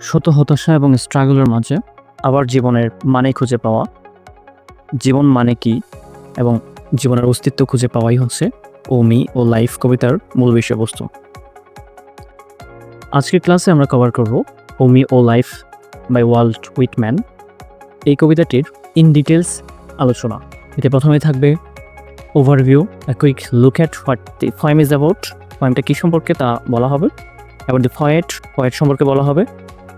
শত হতাশা এবং স্ট্রাগলের মাঝে আবার জীবনের মানে খুঁজে পাওয়া। জীবন মানে কি? এবং জীবনের অস্তিত্ব খুঁজে পাওয়াই হচ্ছে ও মি ও লাইফ কবিতার মূল বিষয়বস্তু। আজকের ক্লাসে আমরা কভার করব O me O life by Walt Whitman. এই কবিতাটির ইন ডিটেলস আলোচনা। এতে প্রথমে থাকবে overview a quick look at what the poem is about পয়েমটা কী সম্পর্কে তা বলা হবে? এবং দি ফয়েট ফয়েট সম্পর্কে বলা হবে।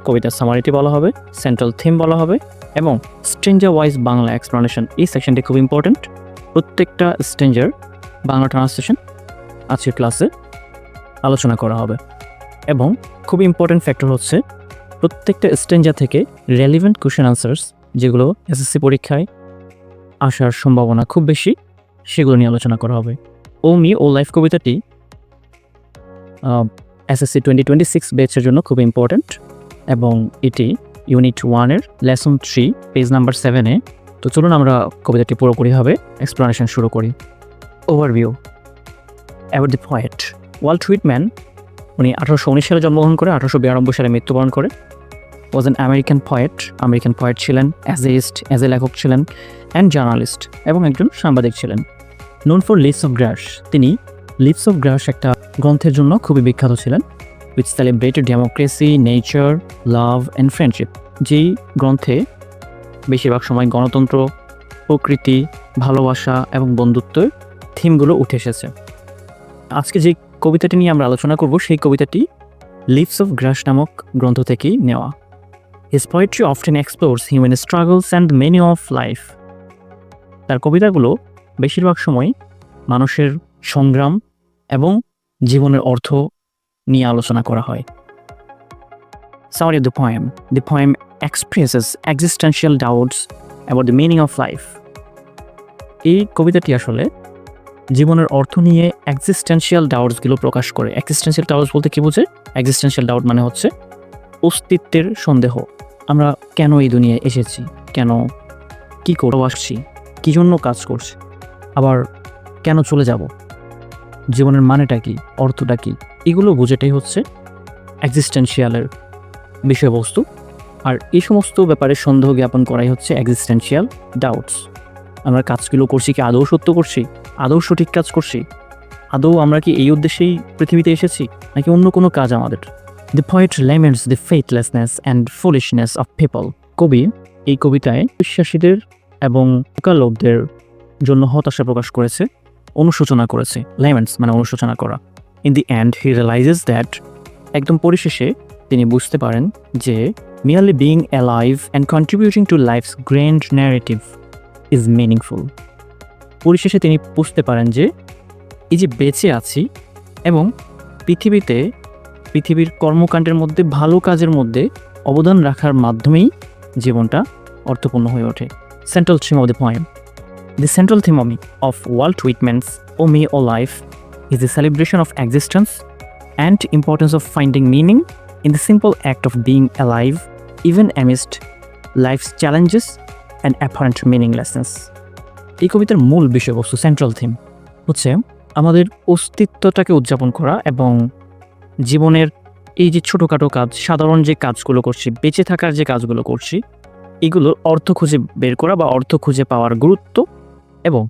কবিতার সামারিটি বলা হবে সেন্ট্রাল থিম বলা হবে এবং স্ট্রেঞ্জার ওয়াইজ বাংলা এক্সপ্লানেশন এই সেকশনটি খুব ইম্পর্ট্যান্ট প্রত্যেকটা স্ট্রেঞ্জার বাংলা ট্রান্সলেশন আজকের ক্লাসে আলোচনা করা হবে এবং খুব ইম্পর্টেন্ট ফ্যাক্টর হচ্ছে প্রত্যেকটা স্ট্রেঞ্জার থেকে রেলিভেন্ট কোশ্চেন আনসার্স যেগুলো এসএসসি পরীক্ষায় আসার সম্ভাবনা খুব বেশি, সেগুলো নিয়ে আলোচনা করা হবে। ও মি ও লাইফ কবিতাটি এসএসসি টোয়েন্টি টোয়েন্টি সিক্স ব্যাচের জন্য খুব ইম্পর্ট্যান্ট এবং এটি ইউনিট ওয়ানের লেসন থ্রি পেজ নাম্বার সেভেনে তো চলুন আমরা কবিতাটি পুরোপুরিভাবে এক্সপ্লানেশন শুরু করি। Overview about the poet Walt Whitman উনি আঠারোশো উনিশ সালে জন্মগ্রহণ করে, আঠারোশো বিরানব্বই সালে মৃত্যুবরণ করে। Was an American poet American poet ছিলেন অ্যাজেইস্ট অ্যাজ এ লেখক ছিলেন অ্যান্ড জার্নালিস্ট এবং একজন সাংবাদিক ছিলেন। Known for Leaves of Grass তিনি লিভস অফ গ্রাস একটা গ্রন্থের জন্য খুবই বিখ্যাত ছিলেন। Which celebrated democracy nature love and friendship যেই গ্রন্থে বেশিরভাগ সময় গণতন্ত্র, প্রকৃতি, ভালোবাসা এবং বন্ধুত্বের থিমগুলো উঠে এসেছে। আজকে যে কবিতাটি নিয়ে আমরা আলোচনা করব, সেই কবিতাটি লিভস অফ গ্রাস নামক গ্রন্থ থেকেই নেওয়া। His poetry often explores human struggles and meaning of life তার কবিতাগুলো বেশিরভাগ সময় মানুষের সংগ্রাম এবং জীবনের অর্থ নিয়ে আলোচনা করা হয়। Summary of the poem. The poem expresses existential doubts about the meaning of life. এই কবিতাটি আসলে জীবনের অর্থ নিয়ে এক্সিস্টেন্সিয়াল ডাউটসগুলো প্রকাশ করে। এক্সিস্টেন্সিয়াল ডাউটস বলতে কী বোঝে? এক্সিস্টেন্সিয়াল ডাউট মানে হচ্ছে অস্তিত্বের সন্দেহ। আমরা কেন এই দুনিয়ায় এসেছি? কেন কি করে আসছি কী জন্য কাজ করছি? আবার কেন চলে যাব? জীবনের মানেটা কি, অর্থটা কি, এগুলো বোঝাটাই হচ্ছে এক্সিস্টেন্সিয়ালের বিষয়বস্তু। আর এই সমস্ত ব্যাপারে সন্দেহ জ্ঞাপন করাই হচ্ছে এক্সিস্টেন্সিয়াল ডাউটস আমরা কাজগুলো করছি কি আদৌ সত্য করছি? আদৌ সঠিক কাজ করছি? আদৌ আমরা কি এই উদ্দেশ্যেই পৃথিবীতে এসেছি, নাকি অন্য কোনো কাজ আমাদের? The poet laments the faithlessness and foolishness of people কবি এই কবিতায় বিশ্বাসীদের এবং লোকদের জন্য হতাশা প্রকাশ করেছে। অনুশোচনা করেছে লেমেন্টস মানে অনুশোচনা করা। In the end he realises that একদম পরিশেষে তিনি বুঝতে পারেন যে merely being alive and contributing to life's grand narrative is meaningful পরিশেষে তিনি বুঝতে পারেন যে এই যে বেঁচে আছি এবং পৃথিবীতে পৃথিবীর কর্মকাণ্ডের মধ্যে, ভালো কাজের মধ্যে অবদান রাখার মাধ্যমেই জীবনটা অর্থপূর্ণ হয়ে ওঠে। Central theme of the poem The central theme of, Walt Whitman's O Me O Life is the celebration of existence and importance of finding meaning in the simple act of being alive, even amidst life's challenges and apparent meaninglessness. এই কবিতার মূল বিষয়বস্তু central theme হচ্ছে আমাদের অস্তিত্বটাকে উদযাপন করা এবং জীবনের এই যে ছোটোখাটো কাজ সাধারণ যে কাজগুলো করছি বেঁচে থাকার যে কাজগুলো করছি এগুলোর অর্থ খুঁজে বের করা বা অর্থ খুঁজে পাওয়ার গুরুত্ব এবং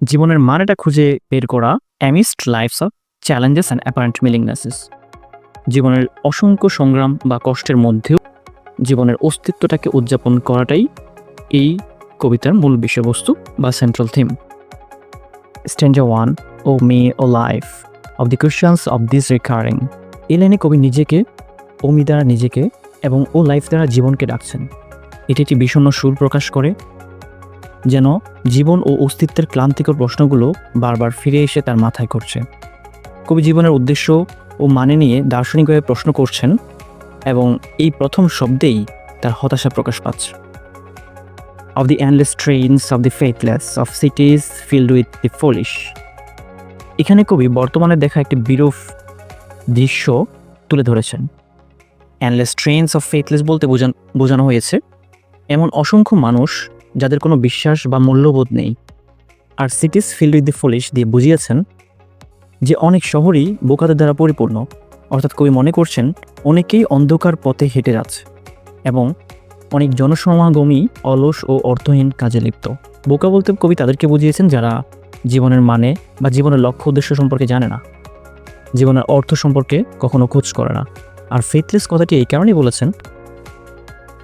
জীবনের মানেটা খুঁজে বের করা amidst life's of challenges and apparent meaninglessness জীবনের অসংখ্য সংগ্রাম বা কষ্টের মধ্যেও জীবনের অস্তিত্বটাকে উদযাপন করাটাই এই কবিতার মূল বিষয়বস্তু বা central theme stanza one O me O life of the questions of these recurring এই লাইনে কবি নিজেকে ওমি দ্বারা নিজেকে এবং ও লাইফ দ্বারা জীবনকে ডাকছেন। এটি একটি বিষণ্ণ সুর প্রকাশ করে যেন জীবন ও অস্তিত্বের ক্লান্তিকর প্রশ্নগুলো বারবার ফিরে এসে তার মাথায় করছে। কবি জীবনের উদ্দেশ্য ও মানে নিয়ে দার্শনিকভাবে প্রশ্ন করছেন এবং এই প্রথম শব্দেই তার হতাশা প্রকাশ পাচ্ছে। Of the endless trains of the faithless of cities filled with the foolish এখানে কবি বর্তমানে দেখা একটি বিরূপ দৃশ্য তুলে ধরেছেন। অ্যান্ডলেস ট্রেনস অফ ফেথলেস বলতে বোঝানো হয়েছে, এমন অসংখ্য মানুষ যাদের কোনো বিশ্বাস বা মূল্যবোধ নেই। আর cities filled with the foolish দিয়ে বুঝিয়েছেন যে অনেক শহরই বোকাদের দ্বারা পরিপূর্ণ, অর্থাৎ কবি মনে করছেন অনেকেই অন্ধকার পথে হেঁটে যাচ্ছে এবং অনেক জনসমাগমই অলস ও অর্থহীন কাজে লিপ্ত। বোকা বলতে কবি তাদেরকে বুঝিয়েছেন যারা জীবনের মানে বা জীবনের লক্ষ্য উদ্দেশ্য সম্পর্কে জানে না। জীবনের অর্থ সম্পর্কে কখনো খোঁজ করে না। আর ফেথলেস কথাটি এই কারণেই বলেছেন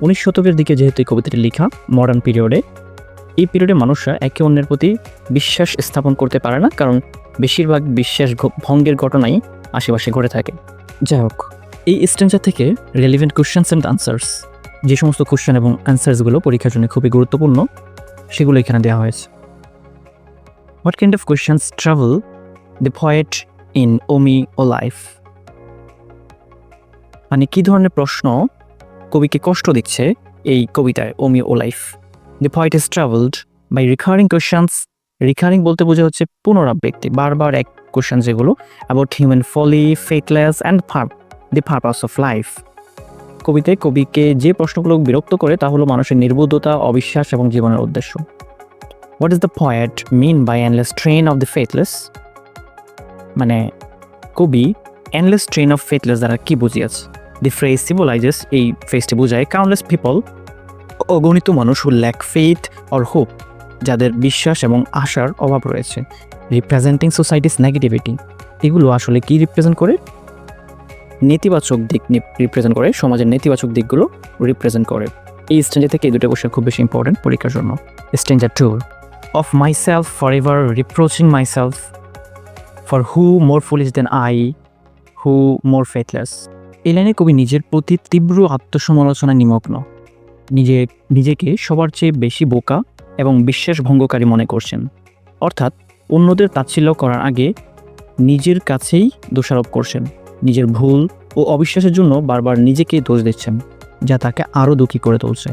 উনিশ শতকের দিকে যেহেতু এই কবিতাটি লেখা মডার্ন পিরিয়ডে এই পিরিয়ডে মানুষরা একে অন্যের প্রতি বিশ্বাস স্থাপন করতে পারে না, কারণ বেশিরভাগ বিশ্বাস ভঙ্গের ঘটনাই আশেপাশে ঘটে থাকে। যাই হোক, এই স্ট্রেঞ্জার থেকে রেলিভেন্ট কোশ্চেন্স অ্যান্ড আনসার্স যে সমস্ত কোশ্চেন এবং অ্যান্সার্সগুলো পরীক্ষার জন্য খুবই গুরুত্বপূর্ণ, সেগুলো এখানে দেওয়া হয়েছে। What kind of questions trouble the poet in O me O life মানে কী ধরনের প্রশ্ন কবিকে কষ্ট দিচ্ছে এই কবিতায় O me O life the poet is troubled by recurring questions recurring বলতে বোঝা হচ্ছে পুনরাবৃত্তি, বারবার এক কোয়েশ্চেন যেগুলো about human folly faithless and for the purpose of life কবিতায় কবিকে যে প্রশ্নগুলো বিরক্ত করে তা হলো মানুষের নির্বুদ্ধতা, অবিশ্বাস এবং জীবনের উদ্দেশ্য। What is the poet mean by endless train of the faithless মানে কবি এনলেস ট্রেন অফ ফেথলেস দ্বারা কী বুঝিয়েছে? দি ফ্রেজ সিম্বলাইজেস এই ফেসটি বোঝায় কাউন্টলেস পিপল অগণিত মানুষ who lack faith or hope যাদের বিশ্বাস এবং আশার অভাব রয়েছে রিপ্রেজেন্টিং সোসাইটিস নেগেটিভিটি এগুলো আসলে কি রিপ্রেজেন্ট করে? নেতিবাচক দিক রিপ্রেজেন্ট করে, সমাজের নেতিবাচক দিকগুলো রিপ্রেজেন্ট করে। এই স্ট্রেঞ্জার থেকে এই দুটো কোশ্চেন খুব বেশি ইম্পর্টেন্ট পরীক্ষার জন্য। Stanza two of myself forever reproaching myself for who more foolish than I who more faithless এই লাইনে কবি নিজের প্রতি তীব্র আত্মসমালোচনায় নিমগ্ন। নিজে, নিজেকে সবার চেয়ে বেশি বোকা এবং বিশ্বাস ভঙ্গকারী মনে করছেন। অর্থাৎ অন্যদের তাচ্ছিল্য করার আগে নিজের কাছেই দোষারোপ করছেন। নিজের ভুল ও অবিশ্বাসের জন্য বারবার নিজেকেই দোষ দিচ্ছেন, যা তাকে আরও দুঃখী করে তুলছে।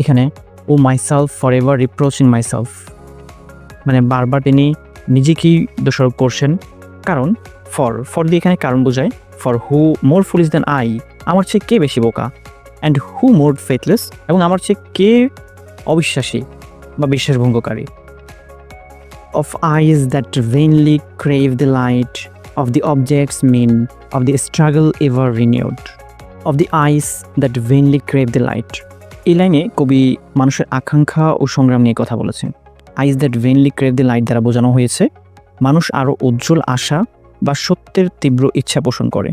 এখানে, O myself forever reproaching myself. মানে বারবার তিনি নিজেকেই দোষারোপ করছেন। কারণ, ফর। ফর দিয়ে এখানে কারণ বোঝায় for who more foolish than I আমার চেয়ে কে বেশি বোকা? অ্যান্ড হু মোর ফেথলেস এবং আমার চেয়ে কে অবিশ্বাসী বা বিশ্বাসভঙ্গকারী? of eyes that vainly crave the light of the objects mean, of the struggle ever renewed of the eyes that vainly crave the light. এই লাইনে কবি মানুষের আকাঙ্ক্ষা ও সংগ্রাম নিয়ে কথা বলেছেন। Eyes that vainly crave the light দ্বারা বোঝানো হয়েছে মানুষ আরও উজ্জ্বল আশা বা সত্যের তীব্র ইচ্ছা পোষণ করে,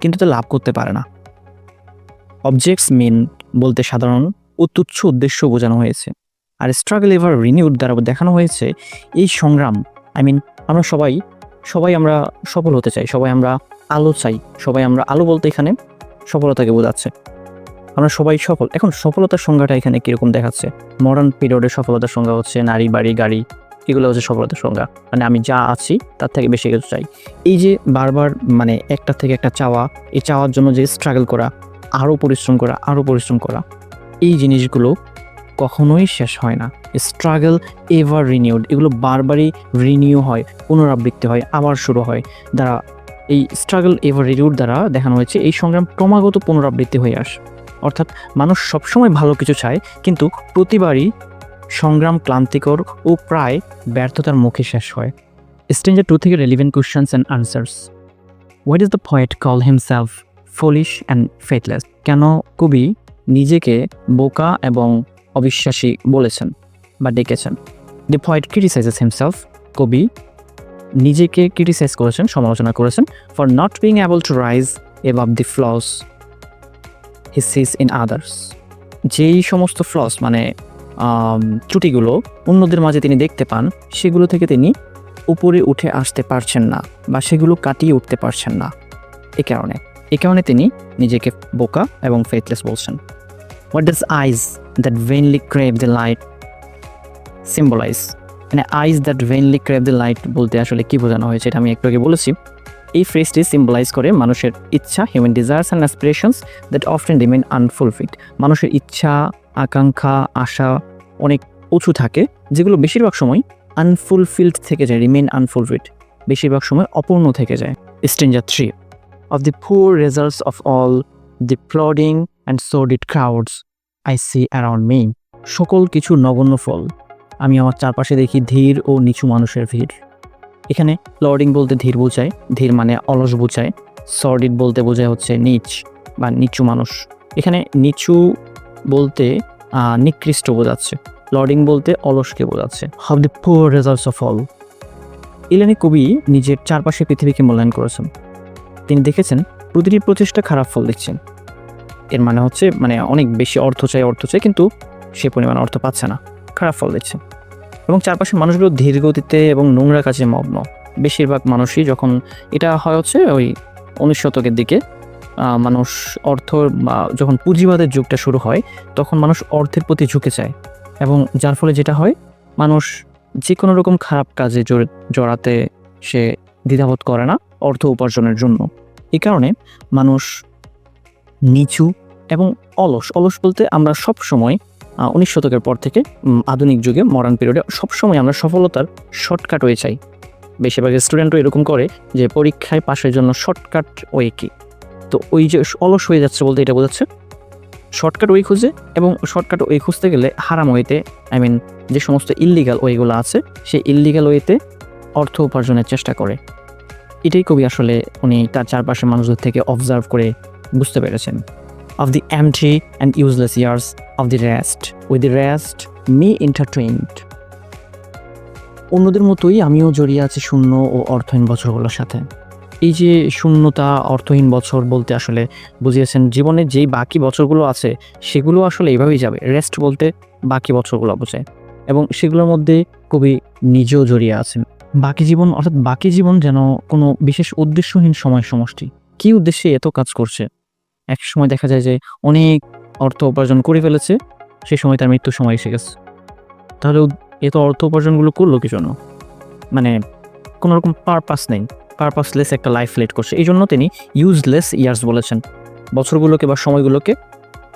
কিন্তু তা লাভ করতে পারে না। অবজেক্টস মেন বলতে সাধারণ ও তুচ্ছ উদ্দেশ্য বোঝানো হয়েছে। আর স্ট্রাগল এভার রিনিউড দ্বারা দেখানো হয়েছে এই সংগ্রাম আই মিন আমরা সবাই সবাই আমরা সফল হতে চাই, সবাই আমরা আলো চাই, সবাই আমরা আলো বলতে এখানে সফলতাকে বোঝাচ্ছে। আমরা সবাই সফল। এখন সফলতার সংজ্ঞাটা এখানে কীরকম দেখাচ্ছে? মডার্ন পিরিয়ডের সফলতার সংজ্ঞা হচ্ছে নারী, বাড়ি, গাড়ি এগুলো হচ্ছে সফলতার সংজ্ঞা। মানে আমি যা আছি, তার থেকে বেশি কিছু চাই। এই যে বারবার মানে একটা থেকে একটা চাওয়া, এই চাওয়ার জন্য যে স্ট্রাগল করা, আরও পরিশ্রম করা, আরও পরিশ্রম করা, এই জিনিসগুলো কখনোই শেষ হয় না। স্ট্রাগল এভার রিনিউড এগুলো বারবারই রিনিউ হয়, পুনরাবৃত্তি হয়, আবার শুরু হয়। দ্বারা এই স্ট্রাগল এভার রিনিউড দ্বারা দেখানো হয়েছে, এই সংগ্রাম ক্রমাগত পুনরাবৃত্তি হয়ে আসে। অর্থাৎ মানুষ সবসময় ভালো কিছু চায়, কিন্তু প্রতিবারই সংগ্রাম ক্লান্তিকর ও প্রায় ব্যর্থতার মুখে শেষ হয়। স্ট্রেঞ্জার টু থেকে relevant questions and answers what is the poet call himself foolish and faithless কেন কবি নিজেকে বোকা এবং অবিশ্বাসী বলেছেন বা ডেকেছেন? দি পয়েট ক্রিটিসাইজেস হিমসেলফ কবি নিজেকে ক্রিটিসাইজ করেছেন, সমালোচনা করেছেন for not being able to rise above the flaws he sees in others যেই সমস্ত ফ্লস মানে ত্রুটিগুলো অন্যদের মাঝে তিনি দেখতে পান, সেগুলো থেকে তিনি উপরে উঠে আসতে পারছেন না বা সেগুলো কাটিয়ে উঠতে পারছেন না। এ কারণে এ কারণে তিনি নিজেকে বোকা এবং ফেথলেস বলছেন। What does eyes that vainly crave the light symbolise মানে eyes that vainly crave the light বলতে আসলে কি বোঝানো হয়েছে এটা আমি একটু আগে বলেছি। এই ফ্রেজটি সিম্বলাইজ করে মানুষের ইচ্ছা human desires and aspirations that often remain unfulfilled মানুষের ইচ্ছা, আকাঙ্ক্ষা, আশা অনেক উঁচু থাকে, যেগুলো বেশিরভাগ সময় আনফুলফিল্ড থেকে যায় রিমেন আনফুলফিড বেশিরভাগ সময় অপূর্ণ থেকে যায়। Stranger three of the poor results of all the plodding and sordid crowds I see around me সকল কিছু নগণ্য ফল। আমি আমার চারপাশে দেখি ধীর ও নিচু মানুষের ভিড়। এখানে লর্ডিং বলতে ধীর বোঝায়, ধীর মানে অলস বোঝায় সর্ডিড বলতে বোঝায় হচ্ছে নিচ বা নিচু মানুষ। এখানে নিচু বলতে নিকৃষ্ট বোঝাচ্ছে। লর্ডিং বলতে অলসকে বোঝাচ্ছে। How the poor results of all Inani কবি নিজের চারপাশে পৃথিবীকে মূল্যায়ন করেছেন। তিনি দেখেছেন, প্রতিটি প্রচেষ্টা খারাপ ফল দিচ্ছেন এর মানে হচ্ছে মানে অনেক বেশি অর্থ চাই অর্থ চাই, কিন্তু সে পরিমাণ অর্থ পাচ্ছে না। খারাপ ফল দিচ্ছে এবং চারপাশের মানুষগুলো ধীর গতিতে এবং নোংরা কাজে মগ্ন। বেশিরভাগ মানুষই যখন, এটা হয় হচ্ছে ওই উনিশ শতকের দিকে মানুষ অর্থ যখন পুঁজিবাদের যুগটা শুরু হয়, তখন মানুষ অর্থের প্রতি ঝুঁকে যায়। এবং যার ফলে যেটা হয়, মানুষ যে কোনো রকম খারাপ কাজে জড়ি- জড়াতে সে দ্বিধাবোধ করে না অর্থ উপার্জনের জন্য। এই কারণে মানুষ নিচু এবং অলস। অলস বলতে আমরা সব সময় উনিশ শতকের পর থেকে আধুনিক যুগে মডার্ন পিরিয়ডে সবসময় আমরা সফলতার শর্টকাট ওয়ে চাই বেশিরভাগ স্টুডেন্টও এরকম করে যে পরীক্ষায় পাশের জন্য শর্টকাট ওয়ে কি। তো ওই যে অলস হয়ে যাচ্ছে বলতে এটা বোঝাচ্ছে। শর্টকাট ওয়ে খুঁজে এবং শর্টকাট ওয়ে খুঁজতে গেলে হারাম ওয়েতে আই মিন যে সমস্ত ইল্লিগাল ওয়েগুলো আছে, সেই ইল্লিগাল ওয়েতে অর্থ উপার্জনের চেষ্টা করে। এটাই কবি আসলে উনি তার চারপাশের মানুষদের থেকে অবজার্ভ করে বুঝতে পেরেছেন। Of the empty and useless years of the rest with the rest me intertwined অন্যদের মতোই আমিও জড়িয়ে আছি শূন্য ও অর্থহীন বছরগুলোর সাথে। এই যে শূন্যতা, অর্থহীন বছর বলতে আসলে বুঝিয়েছেন, জীবনে যেই বাকি বছরগুলো আছে, সেগুলো আসলে এইভাবেই যাবে। রেস্ট বলতে বাকি বছরগুলো বোঝায় এবং সেগুলোর মধ্যে কবি নিজেও জড়িয়ে আছেন। বাকি জীবন, অর্থাৎ বাকি জীবন যেন কোনো বিশেষ উদ্দেশ্যহীন সময় সমষ্টি কি উদ্দেশ্যে এত কাজ করছে? এক সময় দেখা যায় যে অনেক অর্থ উপার্জন করে ফেলেছে সেই সময় তার মৃত্যুর সময় এসে গেছে। তাহলে এত অর্থ উপার্জনগুলো করল কি জন্য? মানে কোনো রকম পারপাস নেই। পারপাসলেস একটা লাইফ লিড করছে। এই জন্য তিনি ইউজলেস ইয়ার্স বলেছেন। বছরগুলোকে বা সময়গুলোকে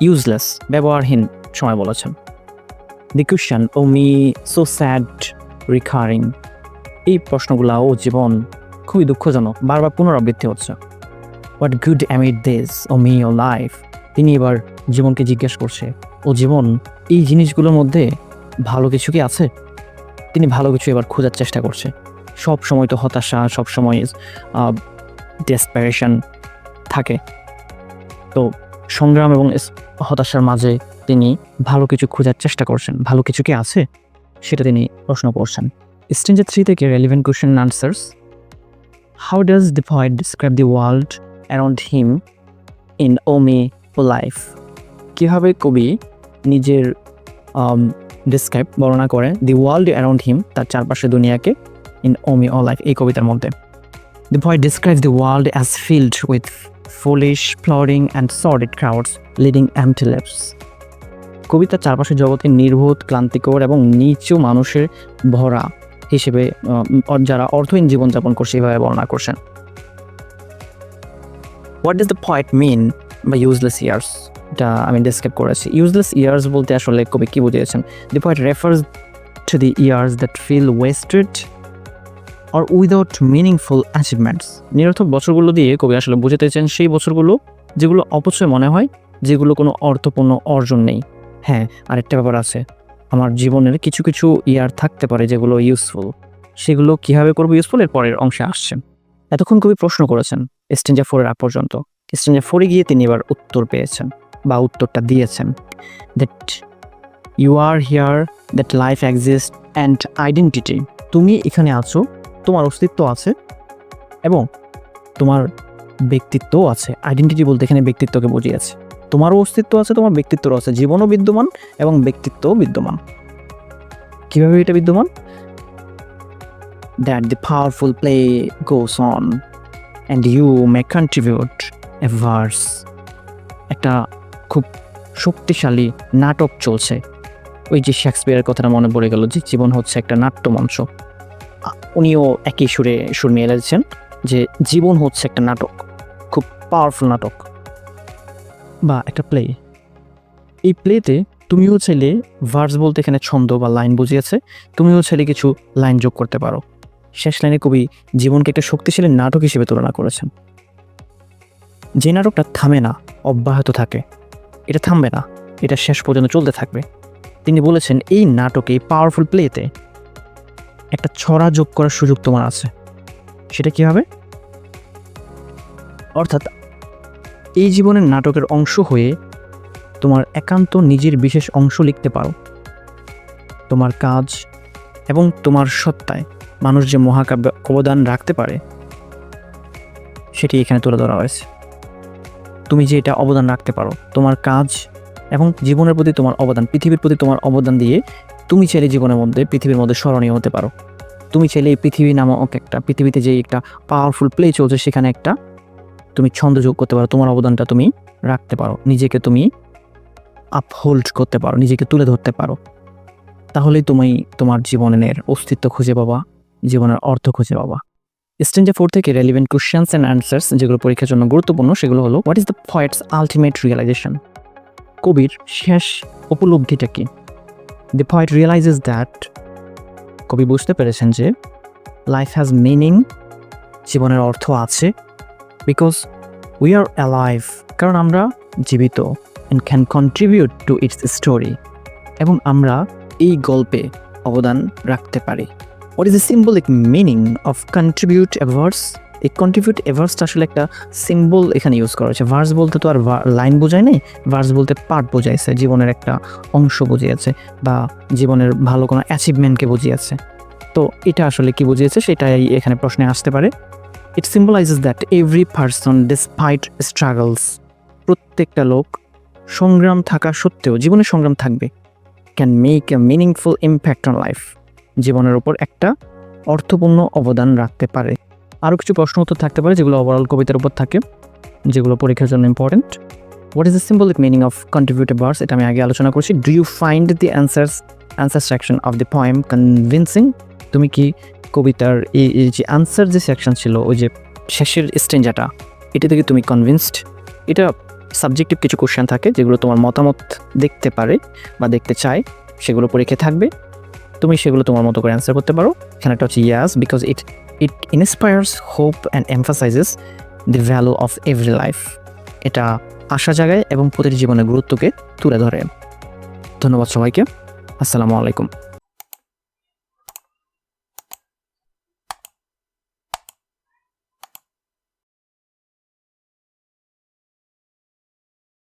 ইউজলেস ব্যবহারহীন সময় বলেছেন। The question O me so sad recurring এই প্রশ্নগুলা ও জীবন খুবই দুঃখজনক, বারবার পুনরাবৃত্তি হচ্ছে। What good amid these O me O life তিনি এবার জীবনকে জিজ্ঞেস করছে, ও জীবন, এই জিনিসগুলোর মধ্যে ভালো কিছু কি আছে? তিনি ভালো কিছু এবার খোঁজার চেষ্টা করছে। সব সময় তো হতাশা সব সময় ডেসপারেশন থাকে। তো সংগ্রাম এবং হতাশার মাঝে তিনি ভালো কিছু খোঁজার চেষ্টা করছেন, ভালো কিছু কি আছে? সেটা তিনি প্রশ্ন করছেন। স্টেঞ্জার থ্রি থেকে relevant question answers how does the poet describe the world around him in O me O life কীভাবে কবি নিজের ডিসক্রাইব বর্ণনা করে দি ওয়ার্ল্ড অ্যারাউন্ড হিম তার চারপাশে দুনিয়াকে ইন ওমি ও লাইফ এই কবিতার মধ্যে। The poet describes the world as filled with foolish flooring and sordid crowds leading empty lives কবিতার চারপাশে জগতে নির্বোধ, ক্লান্তিকর এবং নিচু মানুষের ভরা হিসেবে যারা অর্থহীন জীবনযাপন করছে এভাবে বর্ণনা করছেন। What does the poet mean by useless years এটা আমি ডিসক্রাইব করেছি। ইউজলেস ইয়ার্স বলতে আসলে কবি কি বুঝিয়েছেন? The poet refers to the years that feel wasted or without meaningful achievements নিরর্থক বছরগুলো দিয়ে কবি আসলে বুঝাতে চান সেই বছরগুলো যেগুলো অপচয় মনে হয়, যেগুলো কোনো অর্থপূর্ণ অর্জন নেই। হ্যাঁ আরেকটা ব্যাপার আছে। আমার জীবনের কিছু কিছু ইয়ার থাকতে পারে যেগুলো ইউজফুল সেগুলো কীভাবে করব ইউজফুল এর পরের অংশে আসছেন এতক্ষণ কবি প্রশ্ন করেছেন স্টেঞ্জা ফোরের আগ পর্যন্ত। স্টেঞ্জা ফোরে গিয়ে তিনি এবার উত্তর পেয়েছেন, বা উত্তরটা দিয়েছেন that you are here that life exist and identity তুমি এখানে আছো তোমার অস্তিত্ব আছে এবং তোমার ব্যক্তিত্বও আছে। আইডেন্টিটি বলতে এখানে ব্যক্তিত্বকে বুঝিয়েছে। তোমারও অস্তিত্ব আছে, তোমার ব্যক্তিত্বও আছে। জীবনও বিদ্যমান এবং ব্যক্তিত্বও বিদ্যমান। কীভাবে এটা বিদ্যমান? That the powerful play goes on and you may contribute a verse একটা খুব শক্তিশালী নাটক চলছে। ওই যে শেক্সপিয়ারের কথাটা মনে পড়ে গেল যে জীবন হচ্ছে একটা নাট্যমঞ্চ। উনিও একই সুরে সুর মিলে দিচ্ছেন যে জীবন হচ্ছে একটা নাটক, খুব পাওয়ারফুল নাটক। বা একটা প্লে এই প্লেতে তুমিও চাইলে ভার্স বলতে এখানে ছন্দ বা লাইন বুঝিয়েছে, তুমিও চাইলে কিছু লাইন যোগ করতে পারো। শেষ লাইনে কবি জীবনকে একটা শক্তিশালী নাটক হিসেবে তুলনা করেছেন। যে নাটকটা থামে না, অব্যাহত থাকে। এটা থামবে না, এটা শেষ পর্যন্ত চলতে থাকবে। তিনি বলেছেন, এই নাটকে পাওয়ারফুল প্লেতে একটা ছড়া যোগ করার সুযোগ তোমার আছে। সেটা কি হবে অর্থাৎ এই জীবনের নাটকের অংশ হয়ে তোমার একান্ত নিজের বিশেষ অংশ লিখতে পারো। তোমার কাজ এবং তোমার সত্তায় মানুষ যে মহাকাব্য অবদান রাখতে পারে, সেটি এখানে তুলে ধরা হয়েছে। তুমি যে এটা অবদান রাখতে পারো, তোমার কাজ এবং জীবনের প্রতি তোমার অবদান, পৃথিবীর প্রতি তোমার অবদান দিয়ে তুমি চাইলে জীবনের মধ্যে, পৃথিবীর মধ্যে স্মরণীয় হতে পারো। তুমি চাইলে এই পৃথিবী নামক একটা, পৃথিবীতে যে একটা পাওয়ারফুল প্লে চলছে, সেখানে একটা তুমি ছন্দ যোগ করতে পারো, তোমার অবদানটা তুমি রাখতে পারো, নিজেকে তুমি আপহোল্ড করতে পারো, নিজেকে তুলে ধরতে পারো। তাহলেই তুমি তোমার জীবনের অস্তিত্ব খুঁজে পাবা, জীবনের অর্থ খুঁজে পাবা। স্টেঞ্জে ফোর থেকে রেলিভেন্ট কোশ্চেন্স অ্যান্ড অ্যান্সার্স যেগুলো পরীক্ষার জন্য গুরুত্বপূর্ণ, সেগুলো হলো what is the poet's ultimate realisation কবির শেষ উপলব্ধিটা কি? দ্য পয়েট রিয়েলাইজেস দ্যাট কবি বুঝতে পেরেছেন যে লাইফ হ্যাজ মিনিং জীবনের অর্থ আছে বিকজ উই আর অ্যালাইভ কারণ আমরা জীবিত and can contribute to its story এবং আমরা এই গল্পে অবদান রাখতে পারি। What is the symbolic meaning of contribute a verse এই কন্ট্রিবিউট এভার্সটা আসলে একটা সিম্বল এখানে ইউজ করা হয়েছে। ভার্স বলতে তো আর লাইন বোঝায় নাই ভার্স বলতে পার্ট বোঝাইছে, জীবনের একটা অংশ বুঝিয়েছে বা জীবনের ভালো কোনো অ্যাচিভমেন্টকে বুঝিয়েছে। তো এটা আসলে কি বুঝিয়েছে সেটাই এখানে প্রশ্নে আসতে পারে। It symbolises that every person despite struggles প্রত্যেকটা লোক সংগ্রাম থাকা সত্ত্বেও, জীবনে সংগ্রাম থাকবে can make a meaningful impact on life জীবনের উপর একটা অর্থপূর্ণ অবদান রাখতে পারে। আরও কিছু প্রশ্ন উত্তর থাকতে পারে, যেগুলো ওভারঅল কবিতার উপর থাকে, যেগুলো পরীক্ষার জন্য important what is the symbolic meaning of contributive bars এটা আমি আগে আলোচনা করছি। Do you find the answers answer section of the poem convincing তুমি কি কবিতার এই যে আনসার যে সেকশন ছিল, ওই যে শেষের স্টেঞ্জাটা এটা থেকে তুমি কনভিনসড এটা সাবজেক্টিভ কিছু কোশ্চেন থাকে, যেগুলো তোমার মতামত দেখতে পারে বা দেখতে চায়, সেগুলো পরীক্ষায় থাকবে। তুমি সেগুলো তোমার মতো করে অ্যান্সার করতে পারো। এখানে একটা হচ্ছে yes because it it inspires hope and emphasizes the value of every life এটা আশা জাগায় এবং প্রতিটি জীবনের গুরুত্বকে তুলে ধরে। ধন্যবাদ সবাইকে। আসসালামু আলাইকুম।